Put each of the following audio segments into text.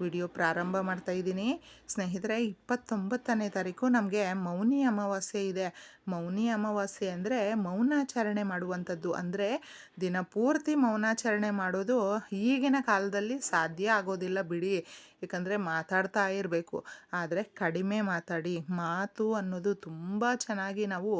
Video ಪ್ರಾರಂಭ ಮಾಡ್ತಾ ಇದ್ದೀನಿ. ಸ್ನೇಹಿತರೆ, ಇಪ್ಪತ್ತೊಂಬತ್ತನೇ ತಾರೀಕು ನಮಗೆ ಮೌನಿ ಅಮಾವಾಸ್ಯೆ ಇದೆ. ಮೌನಿ ಅಮಾವಾಸ್ಯೆ ಅಂದರೆ ಮೌನಾಚರಣೆ ಮಾಡುವಂಥದ್ದು. ಅಂದರೆ ದಿನ ಪೂರ್ತಿ ಮೌನಾಚರಣೆ ಮಾಡೋದು ಈಗಿನ ಕಾಲದಲ್ಲಿ ಸಾಧ್ಯ ಆಗೋದಿಲ್ಲ ಬಿಡಿ. ಯಾಕಂದರೆ ಮಾತಾಡ್ತಾ ಇರಬೇಕು. ಆದರೆ ಕಡಿಮೆ ಮಾತಾಡಿ. ಮಾತು ಅನ್ನೋದು ತುಂಬ ಚೆನ್ನಾಗಿ ನಾವು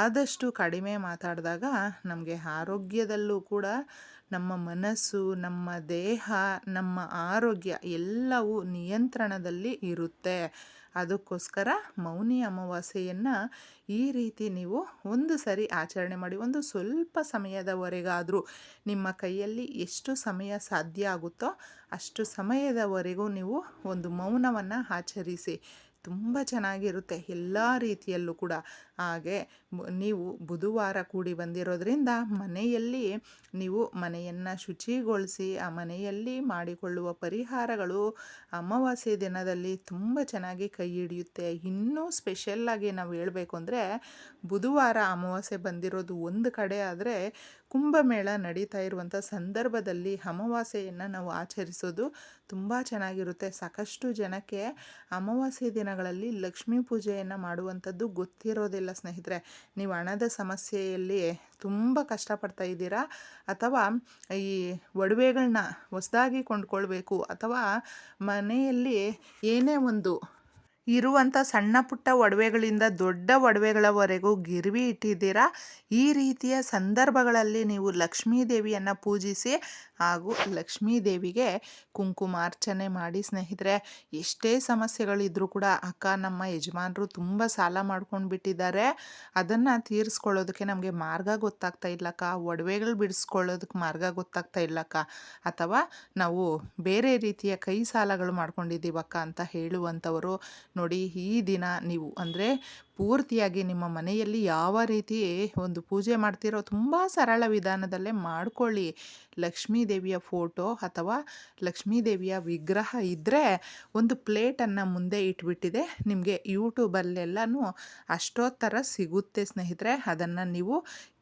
ಆದಷ್ಟು ಕಡಿಮೆ ಮಾತಾಡಿದಾಗ ನಮಗೆ ಆರೋಗ್ಯದಲ್ಲೂ ಕೂಡ ನಮ್ಮ ಮನಸ್ಸು, ನಮ್ಮ ದೇಹ, ನಮ್ಮ ಆರೋಗ್ಯ ಎಲ್ಲವೂ ನಿಯಂತ್ರಣದಲ್ಲಿ ಇರುತ್ತೆ. ಅದಕ್ಕೋಸ್ಕರ ಮೌನಿ ಅಮಾವಾಸ್ಯೆಯನ್ನು ಈ ರೀತಿ ನೀವು ಒಂದು ಸರಿ ಆಚರಣೆ ಮಾಡಿ, ಒಂದು ಸ್ವಲ್ಪ ಸಮಯದವರೆಗಾದರೂ ನಿಮ್ಮ ಕೈಯಲ್ಲಿ ಎಷ್ಟು ಸಮಯ ಸಾಧ್ಯ ಆಗುತ್ತೋ ಅಷ್ಟು ಸಮಯದವರೆಗೂ ನೀವು ಒಂದು ಮೌನವನ್ನು ಆಚರಿಸಿ. ತುಂಬ ಚೆನ್ನಾಗಿರುತ್ತೆ ಎಲ್ಲ ರೀತಿಯಲ್ಲೂ ಕೂಡ. ಹಾಗೆ ನೀವು ಬುಧವಾರ ಕೂಡಿ ಬಂದಿರೋದ್ರಿಂದ ಮನೆಯಲ್ಲಿ ನೀವು ಮನೆಯನ್ನು ಶುಚಿಗೊಳಿಸಿ, ಆ ಮನೆಯಲ್ಲಿ ಮಾಡಿಕೊಳ್ಳುವ ಪರಿಹಾರಗಳು ಅಮಾವಾಸ್ಯೆ ದಿನದಲ್ಲಿ ತುಂಬ ಚೆನ್ನಾಗಿ ಕೈ ಹಿಡಿಯುತ್ತೆ. ಇನ್ನೂ ಸ್ಪೆಷಲ್ಲಾಗಿ ನಾವು ಹೇಳಬೇಕು ಅಂದರೆ, ಬುಧವಾರ ಅಮಾವಾಸ್ಯೆ ಬಂದಿರೋದು ಒಂದು ಕಡೆ ಆದರೆ ಕುಂಭಮೇಳ ನಡೀತಾ ಇರುವಂಥ ಸಂದರ್ಭದಲ್ಲಿ ಅಮಾವಾಸ್ಯೆಯನ್ನು ನಾವು ಆಚರಿಸೋದು ತುಂಬ ಚೆನ್ನಾಗಿರುತ್ತೆ. ಸಾಕಷ್ಟು ಜನಕ್ಕೆ ಅಮಾವಾಸ್ಯೆ ದಿನಗಳಲ್ಲಿ ಲಕ್ಷ್ಮೀ ಪೂಜೆಯನ್ನು ಮಾಡುವಂಥದ್ದು ಗೊತ್ತಿರೋದಿಲ್ಲ ಸ್ನೇಹಿತರೆ. ನೀವು ಹಣದ ಸಮಸ್ಯೆಯಲ್ಲಿ ತುಂಬ ಕಷ್ಟಪಡ್ತಾ ಇದ್ದೀರಾ? ಅಥವಾ ಈ ಒಡವೆಗಳನ್ನ ಹೊಸದಾಗಿ ಕೊಂಡ್ಕೊಳ್ಬೇಕು? ಅಥವಾ ಮನೆಯಲ್ಲಿ ಏನೇ ಒಂದು ಇರುವಂಥ ಸಣ್ಣ ಪುಟ್ಟ ಒಡವೆಗಳಿಂದ ದೊಡ್ಡ ಒಡವೆಗಳವರೆಗೂ ಗಿರ್ವಿ ಇಟ್ಟಿದ್ದೀರಾ? ಈ ರೀತಿಯ ಸಂದರ್ಭಗಳಲ್ಲಿ ನೀವು ಲಕ್ಷ್ಮೀ ದೇವಿಯನ್ನು ಪೂಜಿಸಿ ಹಾಗೂ ಲಕ್ಷ್ಮೀ ದೇವಿಗೆ ಕುಂಕುಮಾರ್ಚನೆ ಮಾಡಿ ಸ್ನೇಹಿತರೆ, ಎಷ್ಟೇ ಸಮಸ್ಯೆಗಳಿದ್ರೂ ಕೂಡ ಅಕ್ಕ, ನಮ್ಮ ಯಜಮಾನರು ತುಂಬ ಸಾಲ ಮಾಡ್ಕೊಂಡು ಬಿಟ್ಟಿದ್ದಾರೆ ಅದನ್ನು ತೀರಿಸ್ಕೊಳ್ಳೋದಕ್ಕೆ ನಮಗೆ ಮಾರ್ಗ ಗೊತ್ತಾಗ್ತಾ ಇಲ್ಲಕ್ಕ. ಒಡವೆಗಳು ಬಿಡಿಸ್ಕೊಳ್ಳೋದಕ್ಕೆ ಮಾರ್ಗ ಗೊತ್ತಾಗ್ತಾ ಇಲ್ಲಕ್ಕ. ಅಥವಾ ನಾವು ಬೇರೆ ರೀತಿಯ ಕೈ ಸಾಲಗಳು ಮಾಡ್ಕೊಂಡಿದ್ದೀವಕ್ಕ ಅಂತ ಹೇಳುವಂಥವರು ನೋಡಿ ಈ ದಿನ ನೀವು ಅಂದರೆ ಪೂರ್ತಿಯಾಗಿ ನಿಮ್ಮ ಮನೆಯಲ್ಲಿ ಯಾವ ರೀತಿ ಒಂದು ಪೂಜೆ ಮಾಡ್ತಿರೋ ತುಂಬ ಸರಳ ವಿಧಾನದಲ್ಲೇ ಮಾಡ್ಕೊಳ್ಳಿ. ಲಕ್ಷ್ಮೀ ದೇವಿಯ ಫೋಟೋ ಅಥವಾ ಲಕ್ಷ್ಮೀ ದೇವಿಯ ವಿಗ್ರಹ ಇದ್ದರೆ ಒಂದು ಪ್ಲೇಟನ್ನು ಮುಂದೆ ಇಟ್ಬಿಟ್ಟಿದೆ. ನಿಮಗೆ ಯೂಟ್ಯೂಬಲ್ಲೆಲ್ಲನೂ ಅಷ್ಟೊತ್ತರ ಸಿಗುತ್ತೆ ಸ್ನೇಹಿತರೆ. ಅದನ್ನು ನೀವು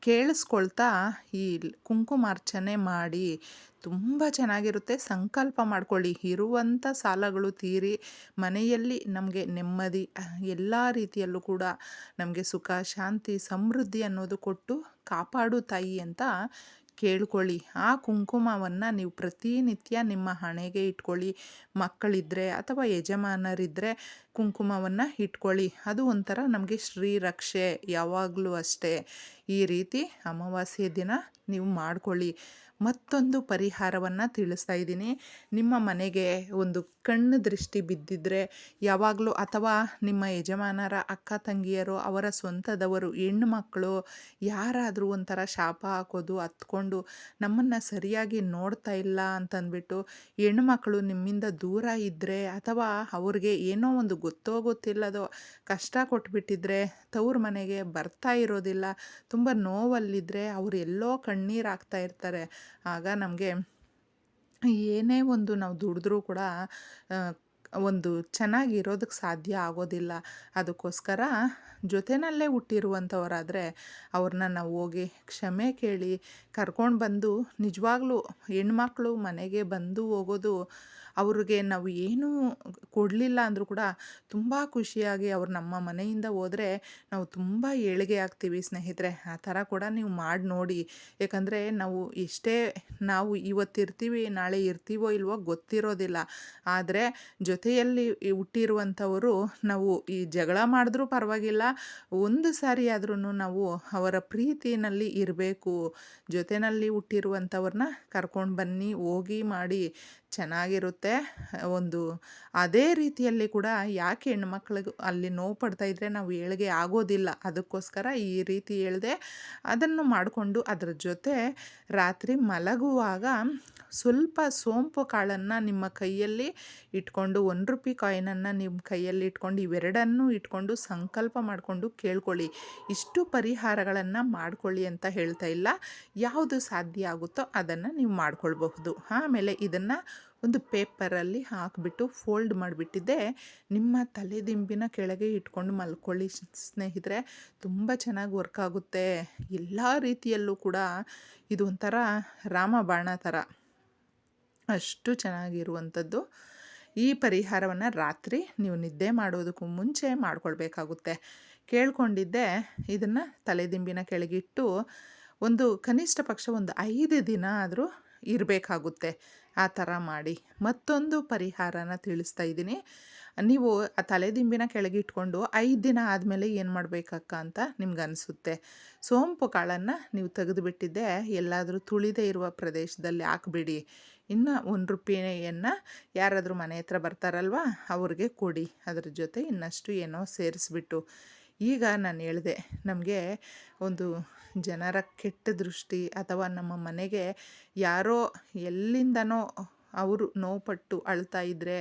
ಕೇಳಿಸ್ಕೊಳ್ತಾ ಈ ಕುಂಕುಮಾರ್ಚನೆ ಮಾಡಿ ತುಂಬ ಚೆನ್ನಾಗಿರುತ್ತೆ. ಸಂಕಲ್ಪ ಮಾಡ್ಕೊಳ್ಳಿ. ಇರುವಂಥ ಸಾಲಗಳು ತೀರಿ. ಮನೆಯಲ್ಲಿ ನಮಗೆ ನೆಮ್ಮದಿ, ಎಲ್ಲ ರೀತಿಯಲ್ಲೂ ಕೂಡ ನಮಗೆ ಸುಖ, ಶಾಂತಿ, ಸಮೃದ್ಧಿ ಅನ್ನೋದು ಕೊಟ್ಟು ಕಾಪಾಡು ತಾಯಿ ಅಂತ ಕೇಳ್ಕೊಳ್ಳಿ. ಆ ಕುಂಕುಮವನ್ನು ನೀವು ಪ್ರತಿನಿತ್ಯ ನಿಮ್ಮ ಹಣೆಗೆ ಇಟ್ಕೊಳ್ಳಿ. ಮಕ್ಕಳಿದ್ದರೆ ಅಥವಾ ಯಜಮಾನರಿದ್ದರೆ ಕುಂಕುಮವನ್ನು ಇಟ್ಕೊಳ್ಳಿ. ಅದು ಒಂಥರ ನಮಗೆ ಶ್ರೀರಕ್ಷೆ ಯಾವಾಗಲೂ ಅಷ್ಟೇ. ಈ ರೀತಿ ಅಮಾವಾಸ್ಯೆ ದಿನ ನೀವು ಮಾಡ್ಕೊಳ್ಳಿ. ಮತ್ತೊಂದು ಪರಿಹಾರವನ್ನು ತಿಳಿಸ್ತಾ ಇದ್ದೀನಿ. ನಿಮ್ಮ ಮನೆಗೆ ಒಂದು ಕಣ್ಣು ದೃಷ್ಟಿ ಬಿದ್ದಿದ್ದರೆ ಯಾವಾಗಲೂ ಅಥವಾ ನಿಮ್ಮ ಯಜಮಾನರ ಅಕ್ಕ ತಂಗಿಯರು, ಅವರ ಸ್ವಂತದವರು, ಹೆಣ್ಣು ಮಕ್ಕಳು ಯಾರಾದರೂ ಒಂಥರ ಶಾಪ ಹಾಕೋದು, ಹತ್ಕೊಂಡು ನಮ್ಮನ್ನು ಸರಿಯಾಗಿ ನೋಡ್ತಾ ಇಲ್ಲ ಅಂತಂದ್ಬಿಟ್ಟು ಹೆಣ್ಣುಮಕ್ಕಳು ನಿಮ್ಮಿಂದ ದೂರ ಇದ್ದರೆ ಅಥವಾ ಅವ್ರಿಗೆ ಏನೋ ಒಂದು ಗೊತ್ತೋ ಗೊತ್ತಿಲ್ಲದೋ ಕಷ್ಟ ಕೊಟ್ಬಿಟ್ಟಿದ್ರೆ ತವ್ರ ಮನೆಗೆ ಬರ್ತಾ ಇರೋದಿಲ್ಲ. ತುಂಬ ನೋವಲ್ಲಿದ್ದರೆ ಅವರು ಎಲ್ಲೋ ಕಣ್ಣೀರು ಹಾಕ್ತಾ ಇರ್ತಾರೆ. ಆಗ ನಮಗೆ ಏನೇ ಒಂದು ನಾವು ದುಡಿದ್ರೂ ಕೂಡ ಒಂದು ಚೆನ್ನಾಗಿರೋದಕ್ಕೆ ಸಾಧ್ಯ ಆಗೋದಿಲ್ಲ. ಅದಕ್ಕೋಸ್ಕರ ಜೊತೆಯಲ್ಲೇ ಹುಟ್ಟಿರುವಂಥವರಾದರೆ ಅವ್ರನ್ನ ನಾವು ಹೋಗಿ ಕ್ಷಮೆ ಕೇಳಿ ಕರ್ಕೊಂಡು ಬಂದು ನಿಜವಾಗ್ಲೂ ಹೆಣ್ಮಕ್ಳು ಮನೆಗೆ ಬಂದು ಹೋಗೋದು ಅವ್ರಿಗೆ ನಾವು ಏನೂ ಕೊಡಲಿಲ್ಲ ಅಂದರೂ ಕೂಡ ತುಂಬ ಖುಷಿಯಾಗಿ ಅವ್ರು ನಮ್ಮ ಮನೆಯಿಂದ ಹೋದರೆ ನಾವು ತುಂಬ ಏಳಿಗೆ ಆಗ್ತೀವಿ ಸ್ನೇಹಿತರೆ. ಆ ಥರ ಕೂಡ ನೀವು ಮಾಡಿ ನೋಡಿ. ಯಾಕಂದರೆ ನಾವು ಎಷ್ಟೇ ನಾವು ಇವತ್ತಿರ್ತೀವಿ ನಾಳೆ ಇರ್ತೀವೋ ಇಲ್ವೋ ಗೊತ್ತಿರೋದಿಲ್ಲ. ಆದರೆ ಜೊತೆಯಲ್ಲಿ ಹುಟ್ಟಿರುವಂಥವರು ನಾವು ಈ ಜಗಳ ಮಾಡಿದ್ರೂ ಪರವಾಗಿಲ್ಲ, ಒಂದು ಸಾರಿ ಆದ್ರೂ ನಾವು ಅವರ ಪ್ರೀತಿನಲ್ಲಿ ಇರಬೇಕು. ಜೊತೆಯಲ್ಲಿ ಹುಟ್ಟಿರುವಂಥವ್ರನ್ನ ಕರ್ಕೊಂಡು ಬನ್ನಿ, ಹೋಗಿ ಮಾಡಿ. ಚೆನ್ನಾಗಿರುತ್ತೆ. ಒಂದು ಅದೇ ರೀತಿಯಲ್ಲಿ ಕೂಡ ಯಾಕೆ ಹೆಣ್ಮಕ್ಳಿಗೆ ಅಲ್ಲಿ ನೋವು ಪಡ್ತಾ ಇದ್ದರೆ ನಾವು ಏಳಿಗೆ ಆಗೋದಿಲ್ಲ, ಅದಕ್ಕೋಸ್ಕರ ಈ ರೀತಿ ಹೇಳ್ದೆ ಅದನ್ನು ಮಾಡಿಕೊಂಡು ಅದರ ಜೊತೆ ರಾತ್ರಿ ಮಲಗುವಾಗ ಸ್ವಲ್ಪ ಸೋಂಪು ಕಾಳನ್ನು ನಿಮ್ಮ ಕೈಯಲ್ಲಿ ಇಟ್ಕೊಂಡು, ಒಂದು ರುಪಿ ಕಾಯಿನನ್ನು ನಿಮ್ಮ ಕೈಯಲ್ಲಿ ಇಟ್ಕೊಂಡು, ಇವೆರಡನ್ನೂ ಇಟ್ಕೊಂಡು ಸಂಕಲ್ಪ ಮಾಡಿಕೊಂಡು ಕೇಳ್ಕೊಳ್ಳಿ. ಇಷ್ಟು ಪರಿಹಾರಗಳನ್ನು ಮಾಡಿಕೊಳ್ಳಿ ಅಂತ ಹೇಳ್ತಾ ಇಲ್ಲ. ಯಾವುದು ಸಾಧ್ಯ ಆಗುತ್ತೋ ಅದನ್ನು ನೀವು ಮಾಡ್ಕೊಳ್ಬಹುದು. ಆಮೇಲೆ ಇದನ್ನು ಒಂದು ಪೇಪರಲ್ಲಿ ಹಾಕಿಬಿಟ್ಟು ಫೋಲ್ಡ್ ಮಾಡಿಬಿಟ್ಟಿದ್ದೆ. ನಿಮ್ಮ ತಲೆದಿಂಬಿನ ಕೆಳಗೆ ಇಟ್ಕೊಂಡು ಮಲ್ಕೊಳ್ಳಿ ಸ್ನೇಹಿತರೆ. ತುಂಬ ಚೆನ್ನಾಗಿ ವರ್ಕ್ ಆಗುತ್ತೆ. ಎಲ್ಲ ರೀತಿಯಲ್ಲೂ ಕೂಡ ಇದು ಒಂಥರ ರಾಮಬಾಣ ಥರ. ಅಷ್ಟು ಚೆನ್ನಾಗಿರುವಂಥದ್ದು. ಈ ಪರಿಹಾರವನ್ನು ರಾತ್ರಿ ನೀವು ನಿದ್ದೆ ಮಾಡೋದಕ್ಕೂ ಮುಂಚೆ ಮಾಡಿಕೊಳ್ಬೇಕಾಗುತ್ತೆ. ಕೇಳ್ಕೊಂಡಿದ್ದೆ ಇದನ್ನು ತಲೆದಿಂಬಿನ ಕೆಳಗಿಟ್ಟು ಒಂದು ಕನಿಷ್ಠ ಪಕ್ಷ ಒಂದು ಐದು ದಿನ ಆದರೂ ಇರಬೇಕಾಗುತ್ತೆ. ಆ ಥರ ಮಾಡಿ. ಮತ್ತೊಂದು ಪರಿಹಾರನ ತಿಳಿಸ್ತಾ ಇದ್ದೀನಿ. ನೀವು ಆ ತಲೆದಿಂಬಿನ ಕೆಳಗೆ ಇಟ್ಕೊಂಡು ಐದು ದಿನ ಆದಮೇಲೆ ಏನು ಮಾಡಬೇಕಕ್ಕ ಅಂತ ನಿಮ್ಗೆ ಅನಿಸುತ್ತೆ. ಸೋಂಪು ಕಾಳನ್ನು ನೀವು ತೆಗೆದುಬಿಟ್ಟಿದ್ದೆ, ಎಲ್ಲಾದರೂ ತುಳಿದೇ ಇರುವ ಪ್ರದೇಶದಲ್ಲಿ ಹಾಕ್ಬಿಡಿ. ಇನ್ನು ಒಂದು ರೂಪಾಯಿಯನ್ನು ಯಾರಾದರೂ ಮನೆ ಹತ್ರ ಬರ್ತಾರಲ್ವ, ಅವ್ರಿಗೆ ಕೊಡಿ. ಅದ್ರ ಜೊತೆ ಇನ್ನಷ್ಟು ಏನೋ ಸೇರಿಸ್ಬಿಟ್ಟು. ಈಗ ನಾನು ಹೇಳಿದೆ, ನಮಗೆ ಒಂದು ಜನರ ಕೆಟ್ಟ ದೃಷ್ಟಿ ಅಥವಾ ನಮ್ಮ ಮನೆಗೆ ಯಾರೋ ಎಲ್ಲಿಂದನೋ ಅವರು ನೋವುಪಟ್ಟು ಅಳ್ತಾ ಇದ್ದರೆ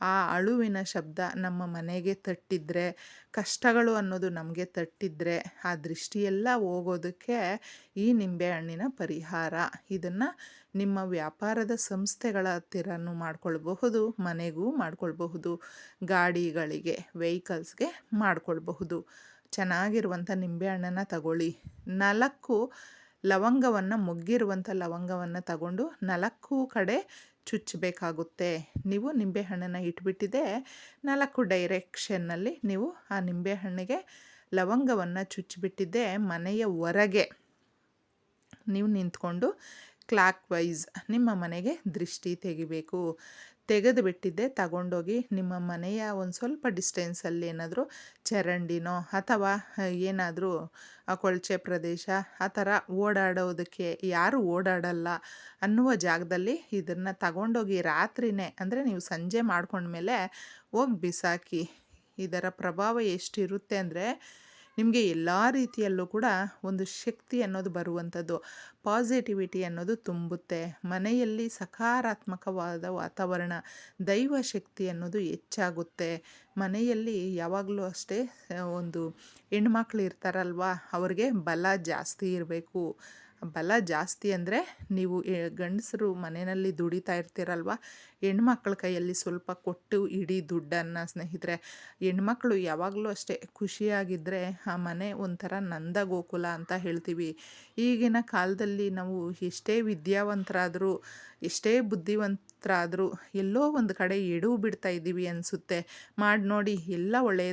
ಆ ಅಳುವಿನ ಶಬ್ದ ನಮ್ಮ ಮನೆಗೆ ತಟ್ಟಿದ್ರೆ, ಕಷ್ಟಗಳು ಅನ್ನೋದು ನಮಗೆ ತಟ್ಟಿದ್ರೆ, ಆ ದೃಷ್ಟಿಯೆಲ್ಲ ಹೋಗೋದಕ್ಕೆ ಈ ನಿಂಬೆಹಣ್ಣಿನ ಪರಿಹಾರ. ಇದನ್ನು ನಿಮ್ಮ ವ್ಯಾಪಾರದ ಸಂಸ್ಥೆಗಳ ಹತ್ತಿರನೂ ಮಾಡ್ಕೊಳ್ಬಹುದು, ಮನೆಗೂ ಮಾಡ್ಕೊಳ್ಬಹುದು, ಗಾಡಿಗಳಿಗೆ, ವೆಹಿಕಲ್ಸ್ಗೆ ಮಾಡ್ಕೊಳ್ಬಹುದು. ಚೆನ್ನಾಗಿರುವಂಥ ನಿಂಬೆಹಣ್ಣನ್ನು ತಗೊಳ್ಳಿ. ನಾಲ್ಕು ಲವಂಗವನ್ನು, ಮುಗ್ಗಿರುವಂಥ ಲವಂಗವನ್ನು ತಗೊಂಡು ನಾಲ್ಕು ಕಡೆ ಚುಚ್ಚಬೇಕಾಗುತ್ತೆ. ನೀವು ನಿಂಬೆಹಣ್ಣನ್ನು ಇಟ್ಬಿಟ್ಟಿದೆ, ನಾಲ್ಕು ಡೈರೆಕ್ಷನ್ನಲ್ಲಿ ನೀವು ಆ ನಿಂಬೆಹಣ್ಣಿಗೆ ಲವಂಗವನ್ನು ಚುಚ್ಚಿಬಿಟ್ಟಿದ್ದೆ ಮನೆಯ ಹೊರಗೆ. ನೀವು ನಿಂತ್ಕೊಂಡು ಕ್ಲಾಕ್ ವೈಸ್ ನಿಮ್ಮ ಮನೆಗೆ ದೃಷ್ಟಿ ತೆಗಿಬೇಕು. ತೆಗೆದು ಬಿಟ್ಟಿದ್ದೆ ತಗೊಂಡೋಗಿ ನಿಮ್ಮ ಮನೆಯ ಒಂದು ಸ್ವಲ್ಪ ಡಿಸ್ಟೆನ್ಸಲ್ಲಿ ಏನಾದರೂ ಚರಂಡಿನೋ ಅಥವಾ ಏನಾದರೂ ಕೊಳಚೆ ಪ್ರದೇಶ ಆ ಥರ ಓಡಾಡೋದಕ್ಕೆ ಯಾರು ಓಡಾಡಲ್ಲ ಅನ್ನುವ ಜಾಗದಲ್ಲಿ ಇದನ್ನು ತಗೊಂಡೋಗಿ ರಾತ್ರಿನೇ, ಅಂದರೆ ನೀವು ಸಂಜೆ ಮಾಡ್ಕೊಂಡ್ಮೇಲೆ ಹೋಗಿ ಬಿಸಾಕಿ. ಇದರ ಪ್ರಭಾವ ಎಷ್ಟಿರುತ್ತೆ ಅಂದರೆ ನಿಮಗೆ ಎಲ್ಲ ರೀತಿಯಲ್ಲೂ ಕೂಡ ಒಂದು ಶಕ್ತಿ ಅನ್ನೋದು ಬರುವಂಥದ್ದು. ಪಾಸಿಟಿವಿಟಿ ಅನ್ನೋದು ತುಂಬುತ್ತೆ. ಮನೆಯಲ್ಲಿ ಸಕಾರಾತ್ಮಕವಾದ ವಾತಾವರಣ, ದೈವ ಶಕ್ತಿ ಅನ್ನೋದು ಹೆಚ್ಚಾಗುತ್ತೆ. ಮನೆಯಲ್ಲಿ ಯಾವಾಗಲೂ ಅಷ್ಟೇ ಒಂದು ಹೆಣ್ಮಕ್ಳು ಇರ್ತಾರಲ್ವ, ಅವ್ರಿಗೆ ಬಲ ಜಾಸ್ತಿ ಇರಬೇಕು. ಬಲ ಜಾಸ್ತಿ ಅಂದರೆ ನೀವು ಗಂಡಸರು ಮನೆಯಲ್ಲಿ ದುಡಿತಾ ಇರ್ತೀರಲ್ವ? ಹೆಣ್ಮಕ್ಳ ಕೈಯಲ್ಲಿ ಸ್ವಲ್ಪ ಕೊಟ್ಟು ಇಡೀ ದುಡ್ಡನ್ನು ಸ್ನೇಹಿತರೆ, ಹೆಣ್ಮಕ್ಳು ಯಾವಾಗಲೂ ಅಷ್ಟೇ ಖುಷಿಯಾಗಿದ್ದರೆ ಆ ಮನೆ ಒಂಥರ ನಂದ ಗೋಕುಲ ಅಂತ ಹೇಳ್ತೀವಿ. ಈಗಿನ ಕಾಲದಲ್ಲಿ ನಾವು ಎಷ್ಟೇ ವಿದ್ಯಾವಂತರಾದರೂ, ಎಷ್ಟೇ ಬುದ್ಧಿವಂತರಾದರೂ ಎಲ್ಲೋ ಒಂದು ಕಡೆ ಎಡವು ಬಿಡ್ತಾ ಇದ್ದೀವಿ ಅನಿಸುತ್ತೆ. ಮಾಡಿ ನೋಡಿ ಎಲ್ಲ ಒಳ್ಳೆಯ